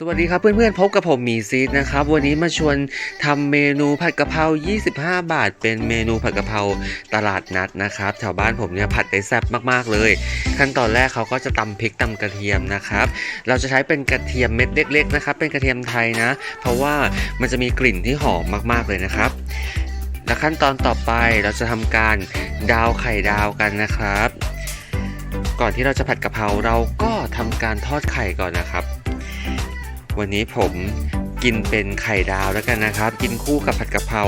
สวัสดีครับเพื่อนๆพบกับผมมีซีดนะครับ วันนี้มาชวนทำเมนูผัดกะเพรา 25 บาท เป็นเมนูผัดกะเพราตลาดนัดนะครับแถวบ้านผมเนี่ยผัดได้แซ่บมากๆเลย ขั้นตอนแรกเขาก็จะตำพริกตำกระเทียมนะครับ เราจะใช้เป็นกระเทียมเม็ดเล็ก ๆ นะครับ เป็นกระเทียมไทยนะ เพราะว่ามันจะมีกลิ่นที่หอมมากๆเลยนะครับและขั้นตอนต่อไปเราจะทำการดาวไข่ดาวกันนะครับ ก่อนที่เราจะผัดกะเพราเราก็ทำการทอดไข่ก่อนนะครับ วันนี้ผมกินเป็นไข่ดาวแล้วกันนะครับ กินคู่กับผัดกะเพรา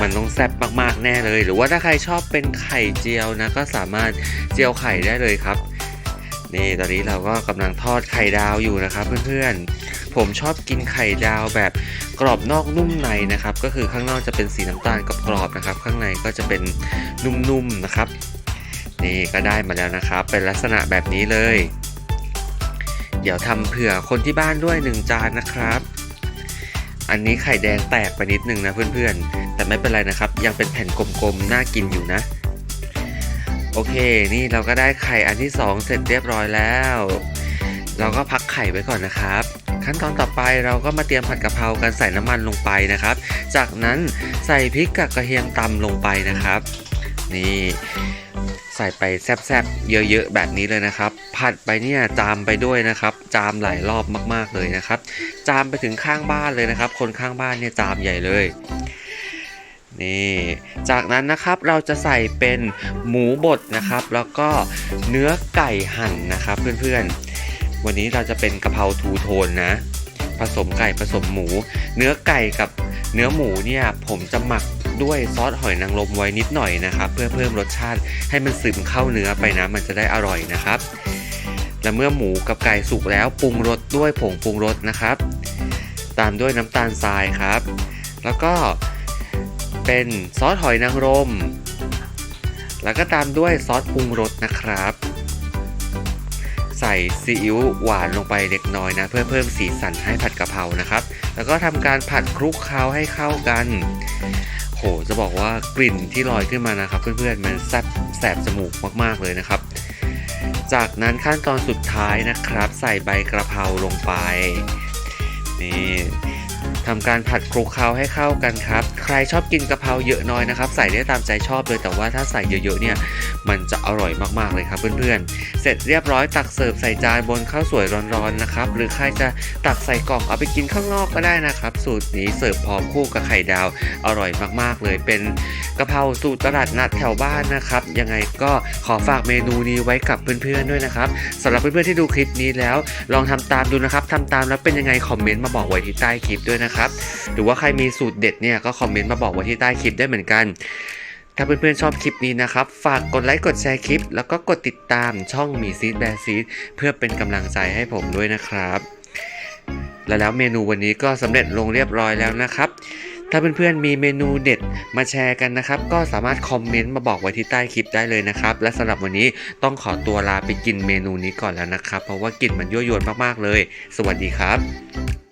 มันต้องแซ่บมากๆแน่เลย หรือว่าถ้าใครชอบเป็นไข่เจียวนะ ก็สามารถเจียวไข่ได้เลยครับ นี่ตอนนี้เราก็กำลังทอดไข่ดาวอยู่นะครับเพื่อนๆ ผมชอบกินไข่ดาวแบบกรอบนอกนุ่มในนะครับ ก็คือข้างนอกจะเป็นสีน้ำตาลกรอบๆนะครับ ข้างในก็จะเป็นนุ่มๆนะครับ นี่ก็ได้มาแล้วนะครับ เป็นลักษณะแบบนี้เลย เดี๋ยวทำเผื่อคนที่บ้านด้วยหนึ่งจานนะครับ อันนี้ไข่แดงแตกไปนิดนึงนะเพื่อนๆ แต่ไม่เป็นไรนะครับ ยังเป็นแผ่นกลมๆ น่ากินอยู่นะ โอเค นี่เราก็ได้ไข่อันที่ 2 เสร็จเรียบร้อยแล้ว เราก็พักไข่ไว้ก่อนนะครับขั้นตอนต่อไปเราก็มาเตรียมผัดกะเพรากันใส่น้ำมันลงไปนะครับ จากนั้นใส่พริกกับกระเทียมตำลงไปนะครับ นี่ ใส่ไปแซบๆ เยอะๆ แบบนี้เลยนะครับ ผัดไปเนี่ยจามไปด้วยนะครับ จามหลายรอบมากๆเลยนะครับ จามไปถึงข้างบ้านเลยนะครับ คนข้างบ้านเนี่ยจามใหญ่เลยนี่จากนั้นนะครับเราจะใส่เป็นหมูบดนะครับ แล้วก็เนื้อไก่หั่นนะครับเพื่อนๆ วันนี้เราจะเป็นกะเพราทูโทนนะ ผสมไก่ผสมหมู เนื้อไก่กับเนื้อหมูเนี่ยผมจะหมัก ด้วยซอสหอยนางรมไว้นิดหน่อยนะครับ เพื่อเพิ่มรสชาติให้มันซึมเข้าเนื้อไปนะมันจะได้อร่อยนะครับ และเมื่อหมูกับไก่สุกแล้วปรุงรสด้วยผงปรุงรสนะครับ ตามด้วยน้ำตาลทรายครับ แล้วก็เป็นซอสหอยนางรม แล้วก็ตามด้วยซอสปรุงรสนะครับ ใส่ซีอิ๊วหวานลงไปเล็กน้อยนะ เพื่อเพิ่มสีสันให้ผัดกะเพรานะครับ แล้วก็ทำการผัดคลุกเคล้าให้เข้ากัน โหจะบอกว่ากลิ่นที่ลอยขึ้นมานะครับ เพื่อนๆมันแซ่บแสบจมูกมากๆเลยนะครับ จากนั้นขั้นตอนสุดท้ายนะครับ ใส่ใบกระเพราลงไปนี่ ทำการผัดคลุกเคล้าให้เข้ากันครับ ใครชอบกินกะเพราเยอะน้อยนะครับ ใส่ได้ตามใจชอบเลยแต่ว่าถ้าใส่เยอะๆเนี่ยมันจะอร่อยมากๆเลยครับเพื่อนๆ เสร็จเรียบร้อยตักเสิร์ฟใส่จานบนข้าวสวยร้อนๆนะครับ หรือใครจะตักใส่กล่องเอาไปกินข้างนอกก็ได้นะครับ สูตรนี้เสิร์ฟพร้อมคู่กับไข่ดาวอร่อยมากๆเลย เป็นกะเพราสูตรตลาดนัดแถวบ้านนะครับ ยังไงก็ขอฝากเมนูนี้ไว้กับเพื่อนๆด้วยนะครับสำหรับเพื่อนๆที่ดูคลิปนี้แล้ว ลองทำตามดูนะครับทำตามแล้วเป็นยังไงคอมเมนต์มาบอกไว้ที่ใต้คลิปด้วยนะนะครับ หรือว่าใครมีสูตรเด็ดเนี่ยก็คอมเมนต์มาบอกไว้ที่ใต้คลิปได้เหมือนกัน ถ้าเพื่อนๆชอบคลิปนี้นะครับ ฝากกดไลค์กดแชร์คลิป แล้วก็กดติดตามช่องมีซีดแบซีดเพื่อเป็นกำลังใจให้ผมด้วยนะครับและแล้วเมนูวันนี้ก็สำเร็จลงเรียบร้อยแล้วนะครับ ถ้าเพื่อนๆมีเมนูเด็ดมาแชร์กันนะครับ ก็สามารถคอมเมนต์มาบอกไว้ที่ใต้คลิปได้เลยนะครับ และสำหรับวันนี้ต้องขอตัวลาไปกินเมนูนี้ก่อนแล้วนะครับ เพราะว่ากลิ่นมันยั่วยวนมากๆเลย สวัสดีครับ